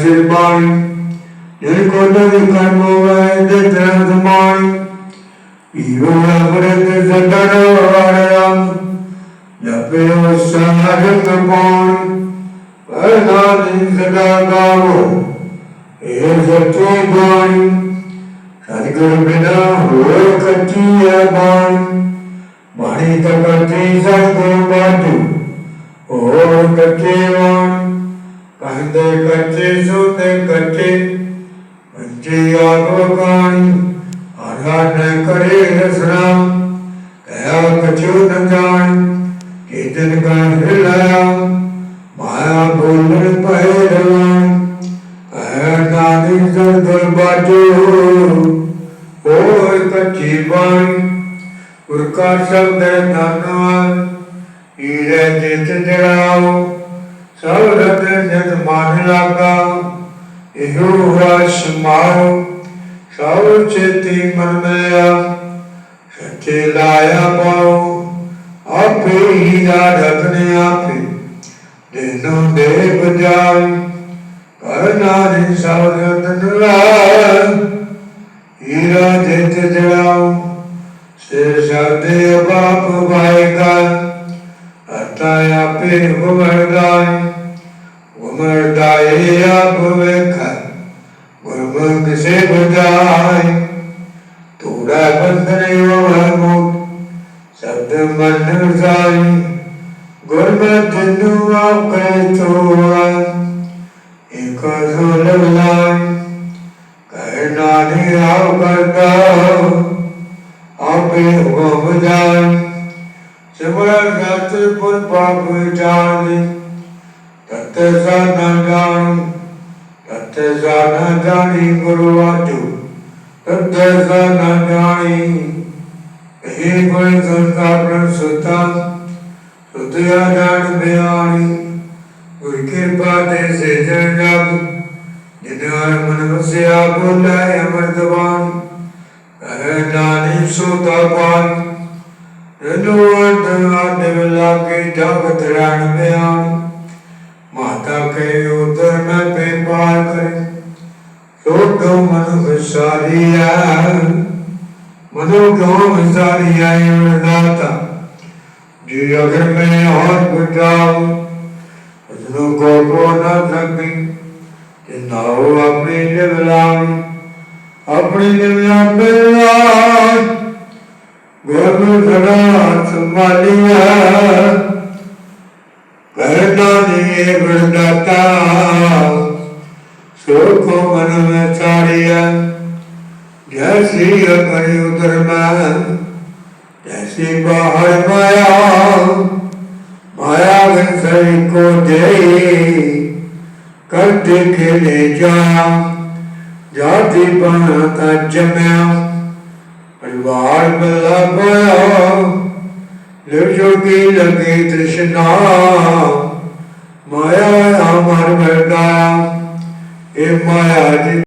சிறுபாணி என் கொண்டது கண்போவது திறந்துமாய் இவரது சண்டனம் ஜப்பையோ சங்கரத்து போன் பரநாதின் சதாகாவோ ஏ சத்தே பாணி सदगुरु बिना हो कच्ची है बाण बाणी तो कच्ची सदगुरु बाटू ओ कच्चे बाण कंदे कच्चे सूते कच्चे बच्चे आगो कानी आधा न करे रसना कया कछु न जान केतन का हिलाया माया बोलन पहे रवान कया नानी जल दुल बाजो ओ कच्ची बानी उरका शब्द धनवान ईरे जित जड़ाओ ਚੜਤ ਜਦ ਮਨ ਲਾਗਾ, ਇਹੋ ਹੋਆ ਸਮਾਉ ਸਭ ਚੇਤੀ ਮਨ ਮਿਆ ਸੱਚੇ ਲਾਇਆ ਪਾਉ ਆਪੇ ਹੀ ਰਾਧਤ ਨੇ ਆਪੇ, ਦੇਨੋ ਦੇਵ ਜਾਈ ਪਰ ਨਾਰੀ ਸਭ ਤਨ ਲਾਇ ਹੀਰਾ ਜਿਤ ਸਰਦੇ ਬਾਪ ਵਾਇਗਾ ताय आपे उमरदाय उमरदाय आप वेखर गुरमुख से बुझाय। तोड़ा बंधने वहमूत शब्द मन जाय गुरमत नु आप तोड़ा, एक झोल लाय करना ने आप करता आपे हुआ सिमरन पुन पाप विचारी तत्ते सा न जानु तत्ते सा न जानी गुरु आजू तत्ते सा न जानी हे कोई संसार सुता सुतया जान बिहारी गुरु कृपा ते से जन जाग जिनार मन बसिया बोले अमृतवान रहे नानी सुता पान रनुआ ਅੰਤ ਆਦੇ ਲਾਗੇ ਜਗਤ ਰਣ ਬਿਆਨ ਮਾਤਾ ਕੇ ਉਦਰ ਮੈਂ ਪੇਪਾਲ ਕਰੇ। ਸੋਟੋ ਮਨ ਵਿਸਾਰੀਆ ਮਨੋ ਕੋ ਵਿਸਾਰੀਆ ਦਾਤਾ। ਜੀ ਅਗਰ ਮੈਂ ਹੋਰ ਬਚਾਉ ਅਜਨੋ ਕੋ ਕੋ ਨਾ ਸਕੀ ਕਿ ਨਾਉ ਆਪਣੀ ਨਿਵਲਾਈ ਆਪਣੀ ਨਿਵਲਾ ਬਿਲਾਈ ਗੁਰੂ ਸਦਾ मालिया करना दिए गुणदाता सुख मन में सारिया जैसी अपनी उधर में, जैसी बाहर माया। माया सभी को दे कर देखे ले जा। जाति बनाता जमया, परिवार बला पाया ਲਿਵ ਜੋਗੀ ਲਗੇ ਤ੍ਰਿਸ਼ਨਾ ਮਾਇਆ ਅਮਰ ਵਰਗਾ ਇਹ ਮਾਇਆ ਜੀ